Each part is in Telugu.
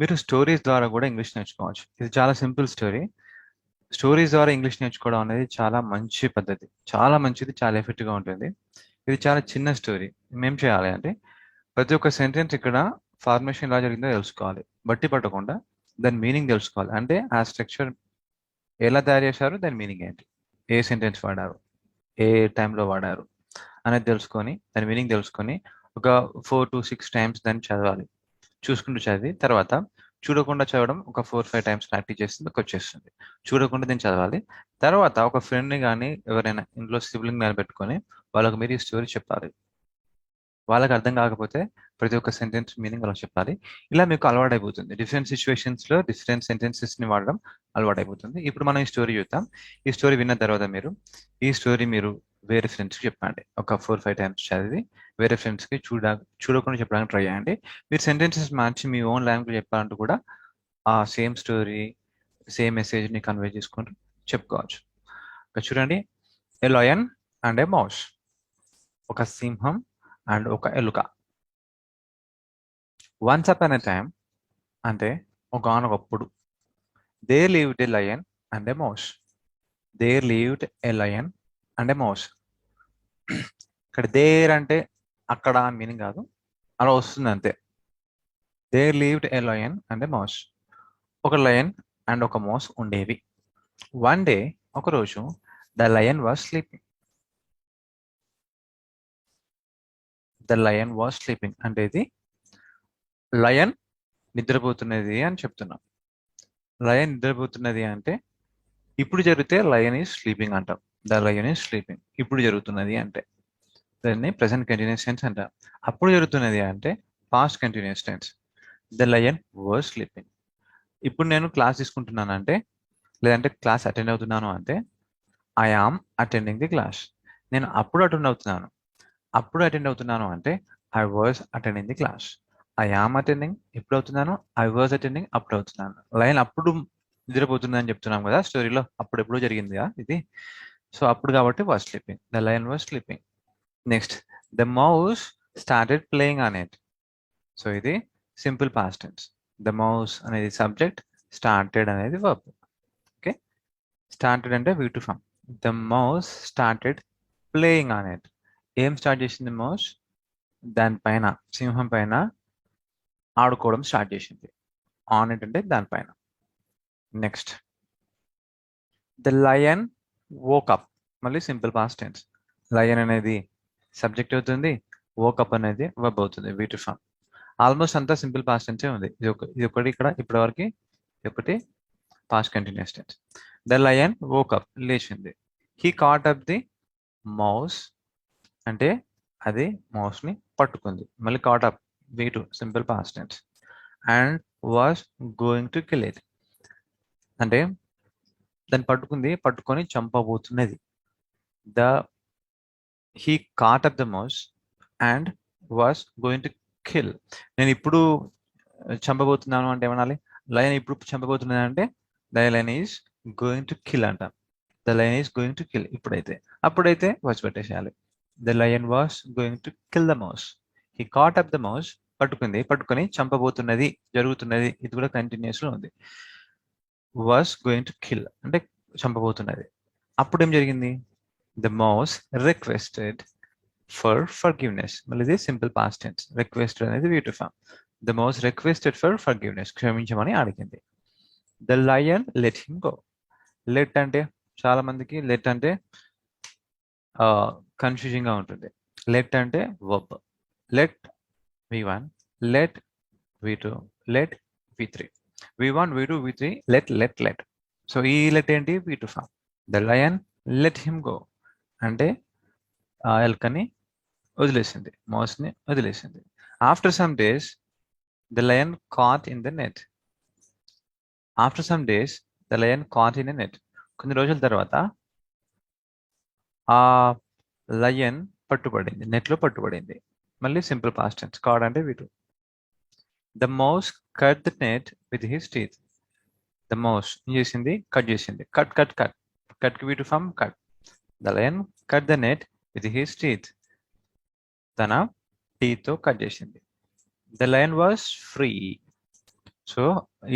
మీరు స్టోరీస్ ద్వారా కూడా ఇంగ్లీష్ నేర్చుకోవచ్చు. ఇది చాలా సింపుల్ స్టోరీ స్టోరీస్ ద్వారా ఇంగ్లీష్ నేర్చుకోవడం అనేది చాలా మంచి పద్ధతి. చాలా మంచిది చాలా ఎఫెక్టివ్గా ఉంటుంది. ఇది చాలా చిన్న స్టోరీ మేం చేయాలి అంటే ప్రతి ఒక్క సెంటెన్స్ ఇక్కడ ఫార్మేషన్ ఎలా జరిగిందో తెలుసుకోవాలి. బట్టి పట్టకుండా దాని మీనింగ్ తెలుసుకోవాలి. అంటే ఆ స్ట్రక్చర్ ఎలా తయారు చేశారు దాని మీనింగ్ ఏంటి? ఏ సెంటెన్స్ వాడారు? ఏ టైంలో వాడారు? అనేది తెలుసుకొని దాని మీనింగ్ తెలుసుకొని ఒక ఫోర్ టు సిక్స్ టైమ్స్ దాన్ని చదవాలి. చూసుకుంటూ చదివి తర్వాత చూడకుండా చదవడం ఒక ఫోర్ ఫైవ్ టైమ్స్ ప్రాక్టీస్ చేస్తే మీకు వచ్చేస్తుంది. చూడకుండా దీన్ని చదవాలి. తర్వాత ఒక ఫ్రెండ్ని కానీ ఎవరైనా ఇంట్లో సిబ్లింగ్ నిలబెట్టుకొని పెట్టుకొని వాళ్ళకి మీరు ఈ స్టోరీ చెప్పాలి. వాళ్ళకి అర్థం కాకపోతే ప్రతి ఒక్క సెంటెన్స్ మీనింగ్ అలా చెప్పాలి. ఇలా మీకు అలవాటైపోతుంది. డిఫరెంట్ సిచ్యువేషన్స్లో డిఫరెంట్ సెంటెన్సెస్ని వాడడం అలవాటైపోతుంది. ఇప్పుడు మనం ఈ స్టోరీ చూద్దాం. ఈ స్టోరీ విన్న తర్వాత మీరు ఈ స్టోరీ మీరు వేరే ఫ్రెండ్స్కి చెప్పండి. ఒక ఫోర్ ఫైవ్ టైమ్స్ చదివి వేరే ఫ్రెండ్స్కి చూడ చూడకుండా చెప్పడానికి ట్రై చేయండి. మీరు సెంటెన్సెస్ మార్చి మీ ఓన్ లాంగ్వేజ్ చెప్పాలంటూ కూడా ఆ సేమ్ స్టోరీ సేమ్ మెసేజ్ని కన్వే చేసుకుని చెప్పుకోవచ్చు. ఇక చూడండి. A lion and a mouse ఒక సింహం అండ్ ఒక ఎలుక. వన్స్ అప్ అన్ టైం అంటే ఒక ఒకప్పుడు they lived a lion and a mouse they lived a lion and a mouse ఇక్కడ దేర్ అంటే అక్కడ అని మీనింగ్ కాదు. అలా వస్తుంది అంతే. There lived a lion and a mouse. ఒక లయన్ అండ్ ఒక మౌస్ ఉండేవి. వన్ డే ఒకరోజు the lion was sleeping. The lion was sleeping అంటే ఇది లయన్ నిద్రపోతున్నది అని చెప్తున్నాం. లయన్ నిద్రపోతున్నది అంటే ఇప్పుడు జరిగితే లయన్ ఈజ్ స్లీపింగ్ అంటాం. ద లయన్ స్లీపింగ్ ఇప్పుడు జరుగుతున్నది అంటే దాన్ని ప్రజెంట్ కంటిన్యూస్ టెన్స్ అంటాం. అప్పుడు జరుగుతున్నది అంటే past continuous tense the lion were sleeping ఇప్పుడు నేను క్లాస్ తీసుకుంటున్నాను అంటే లేదంటే క్లాస్ అటెండ్ అవుతున్నాను అంటే I am attending the class నేను అప్పుడు అటెండ్ అవుతున్నాను. అప్పుడు అటెండ్ అవుతున్నాను అంటే I was attending the class I am attending ఎప్పుడు అవుతున్నాను? ఐ వాజ్ అటెండింగ్ అప్పుడు అవుతున్నాను. లైన్ అప్పుడు నిద్రపోతుంది అని చెప్తున్నాం కదా స్టోరీలో అప్పుడు ఎప్పుడు జరిగింది ఇది. సో అప్పుడు కాబట్టి was sleeping the lion was sleeping next the mouse started playing on it so ఇది simple past tense the mouse అనేది సబ్జెక్ట్ స్టార్టెడ్ అనేది వర్బ్ ఓకే స్టార్టెడ్ అంటే V two form the mouse started playing on it ఏం స్టార్ట్ చేసింది మౌస్ దానిపైన సింహం పైన ఆడుకోవడం స్టార్ట్ చేసింది. ఆన్ ఇట్ అంటే దానిపైన నెక్స్ట్ ద లయన్ ఓకప్ మళ్ళీ సింపుల్ పాస్ట్ టెన్స్ లయన్ అనేది సబ్జెక్ట్ అవుతుంది. ఓకప్ అనేది వెబ్ అవుతుంది. వీటి ఫామ్ ఆల్మోస్ట్ అంతా సింపుల్ పాస్ట్ టెన్సే ఉంది. ఇది ఒక ఇది ఒకటి ఇక్కడ ఇప్పటి వరకు ఒకటి past continuous tense the lion woke up లేచింది. He caught up the mouse అంటే అది మౌస్ని పట్టుకుంది. మళ్ళీ caught up V two simple past tense and was going to kill it అంటే దాన్ని పట్టుకుంది పట్టుకొని చంపబోతున్నది. The he caught up the mouse and was going to kill. నేను ఇప్పుడు చంపబోతున్నాను అంటే ఏమనాలి? లయన్ ఇప్పుడు చంపబోతున్నది అంటే the lion is going to kill అంట. The lion is going to kill ఇప్పుడైతే. అప్పుడైతే వాచ్ పెట్టేసేయాలి. The lion was going to kill the mouse. He caught up the mouse పట్టుకుంది పట్టుకొని చంపబోతున్నది జరుగుతున్నది. ఇది కూడా కంటిన్యూస్లో ఉంది. వాస్ గోయింగ్ టు కిల్ అంటే చంపబోతున్నది. అప్పుడు ఏం జరిగింది? The mouse requested for forgiveness మళ్ళీ ఇది సింపుల్ పాస్ట్ టెన్స్ రిక్వెస్ట్ అనేది బ్యూటిఫామ్ the mouse requested for forgiveness క్షమించమని అడిగింది. The lion let him go let అంటే చాలా మందికి లెట్ అంటే కన్ఫ్యూజింగ్గా ఉంటుంది. లెట్ అంటే verb let V one let V two let V three V one V two V three let let let so ఈ లెట్ ఏంటి? V two form the lion let him go అంటే ఆ ఎల్కని వదిలేసింది. మౌస్ని వదిలేసింది. After some days the lion caught in the net after some days the lion caught in the net కొన్ని రోజుల తర్వాత ఆ లయన్ పట్టుబడింది. నెట్లో పట్టుబడింది. మళ్ళీ సింపుల్ పాస్ట్ టెన్స్ కాడ్ అంటే V two the mouse cut the net with his teeth the mouse ఏం చేసింది? కట్ చేసింది. Cut cut cut cut V two from cut the lion cut the net with his teeth తన టీతో కట్ చేసింది. The lion was free so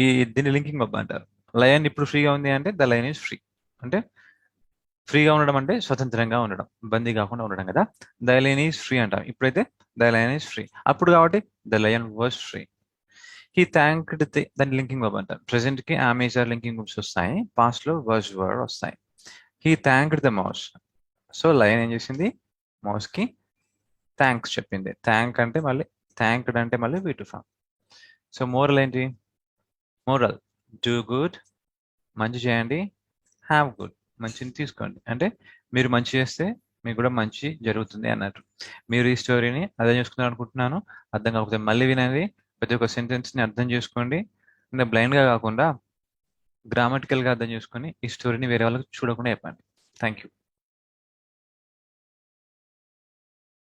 ఈ దీన్ని లింకింగ్ వర్బ్ అంటారు లయన్ ఇప్పుడు ఫ్రీగా ఉంది అంటే ద లయన్ ఈజ్ ఫ్రీ అంటే ఫ్రీగా ఉండడం అంటే స్వతంత్రంగా ఉండడం. బందీ కాకుండా ఉండడం కదా. ద లయన్ ఈజ్ ఫ్రీ అంటాం. ఇప్పుడైతే ద లయన్ ఈజ్ ఫ్రీ అప్పుడు కాబట్టి the lion was free he thanked దాన్ని లింకింగ్ వర్బ్ అంటారు. ప్రెసెంట్కి ఆమెజర్ లింకింగ్ వర్బ్స్ వస్తాయి. పాస్ట్లో వర్జ్ వర్డ్ వస్తాయి. He thanked the mouse so lion ఏం చేసింది? మౌస్కి థ్యాంక్స్ చెప్పింది. థ్యాంక్ అంటే మళ్ళీ థ్యాంక్డ్ అంటే మళ్ళీ వీటు ఫామ్ సో మోరల్ ఏంటి? మోరల్ డూ గుడ్ మంచి చేయండి. హ్యావ్ గుడ్ మంచిని తీసుకోండి. అంటే మీరు మంచి చేస్తే మీకు కూడా మంచి జరుగుతుంది అన్నట్టు. మీరు ఈ స్టోరీని అర్థం చేసుకుందాం అనుకుంటున్నాను. అర్థం కాకపోతే మళ్ళీ వినండి. ప్రతి ఒక్క సెంటెన్స్ని అర్థం చేసుకోండి. అంటే బ్లైండ్గా కాకుండా గ్రామటికల్గా అర్థం చేసుకొని ఈ స్టోరీని వేరే వాళ్ళకి చూడకుండా చెప్పండి. Thank you